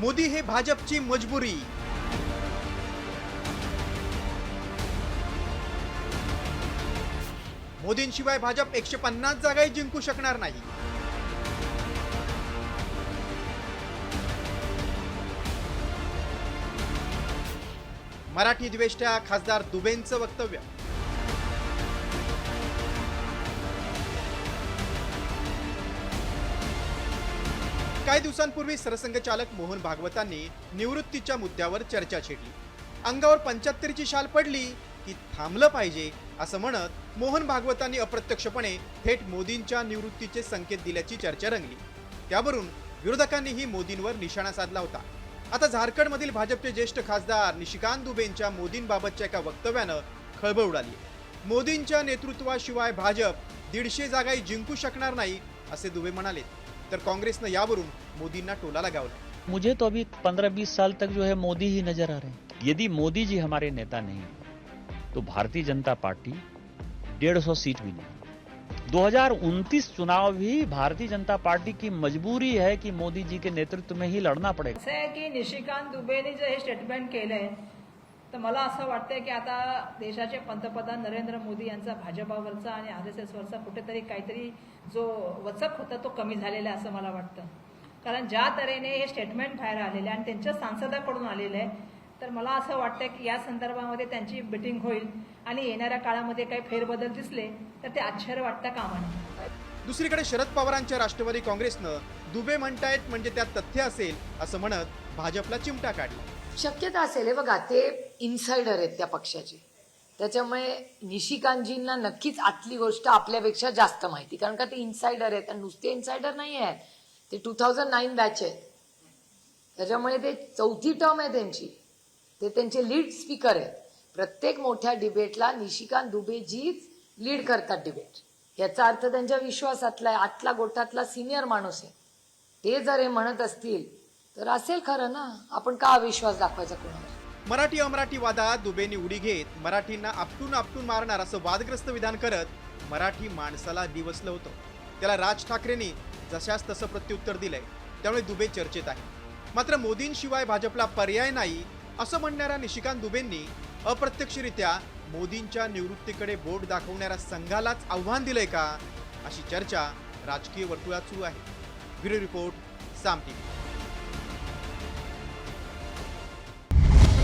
मोदी हे भाजपची मजबुरी. मोदींशिवाय भाजप एकशे पन्नास जागाही जिंकू शकणार नाही. मराठी द्वेष्ट्या खासदार दुबेंचं वक्तव्य. काही दिवसांपूर्वी सरसंघचालक मोहन भागवतांनी निवृत्तीच्या मुद्द्यावर चर्चा छेडली. अंगावर पंच्याहत्तरची शाल पडली की थांबलं पाहिजे असं म्हणत मोहन भागवतांनी अप्रत्यक्षपणे थेट मोदींच्या निवृत्तीचे संकेत दिल्याची चर्चा रंगली. त्यावरून विरोधकांनीही मोदींवर निशाणा साधला होता. आता झारखंडमधील भाजपचे ज्येष्ठ खासदार निशिकांत दुबेंच्या मोदींबाबतच्या एका वक्तव्यानं खळबळ उडाली. मोदींच्या नेतृत्वाशिवाय भाजप दीडशे जागाही जिंकू शकणार नाही असे दुबे म्हणाले. तर काँग्रेसनं यावरून मोदींना टोला लगावला. मुझे तो अभी पंद्रह बीस साल तक जो है मोदी ही नज़र आ रहे हैं। यदि मोदी जी हमारे नेता नहीं तो भारतीय जनता पार्टी डेढ़ सौ सीट भी नहीं। 2029 चुनाव भी भारतीय जनता पार्टी की मजबूरी है कि मोदी जी के नेतृत्व में ही लड़ना पड़ेगा। निशिकांत दुबेने जे हे स्टेटमेंट केलंय तर मला असं वाटतंय की आता देशाचे पंतप्रधान नरेंद्र मोदी यांचा भाजपावरचा आणि आर एस एसवरचा कुठेतरी काहीतरी जो वचक होता तो कमी झालेला आहे असं मला वाटतं. कारण ज्या तऱ्हेने हे स्टेटमेंट बाहेर आलेलं आहे आणि त्यांच्या सांसदाकडून आलेलं आहे तर मला असं वाटतं की या संदर्भामध्ये त्यांची मिटिंग होईल आणि येणाऱ्या काळामध्ये काही फेरबदल दिसले तर ते आश्चर्य वाटतं कामा नये दुसरीकडे शरद पवारांच्या राष्ट्रवादी काँग्रेसनं दुबे म्हणतायत म्हणजे त्यात तथ्य असेल असं म्हणत भाजपला चिमटा काढला. शक्यता असेल हे बघा ते इन्सायडर आहेत त्या पक्षाचे. त्याच्यामुळे निशिकांतजींना नक्कीच आतली गोष्ट आपल्यापेक्षा जास्त माहिती कारण का ते इन्सायडर आहेत आणि नुसते इन्सायडर नाही आहेत ते टू थाउजंड नाईन बॅच आहेत. त्याच्यामुळे ते चौथी टर्म आहे त्यांची. ते त्यांचे लीड स्पीकर आहेत. प्रत्येक मोठ्या डिबेटला निशिकांत दुबेजीच लीड करतात डिबेट याचा अर्थ त्यांच्या विश्वासातला आहे. आतला गोठातला सिनियर माणूस आहे. ते जर हे म्हणत असतील तर असेल खरं ना आपण का अविश्वास दाखवायचा कोणावर? मराठी अमराठी वादात दुबेनी उडी घेत मराठींना आपटून आपटून मारणार असं वादग्रस्त विधान करत मराठी माणसाला दिवसलं होतं त्याला राज ठाकरेंनी जशास तसं प्रत्युत्तर दिलंय त्यामुळे दुबे चर्चेत आहे. मात्र मोदींशिवाय भाजपला पर्याय नाही असं म्हणणाऱ्या निशिकांत दुबेंनी अप्रत्यक्षरित्या मोदींच्या निवृत्तीकडे बोट दाखवणाऱ्या संघालाच आव्हान दिलंय का अशी चर्चा राजकीय वर्तुळात सुरू आहे. Bureau report Saam TV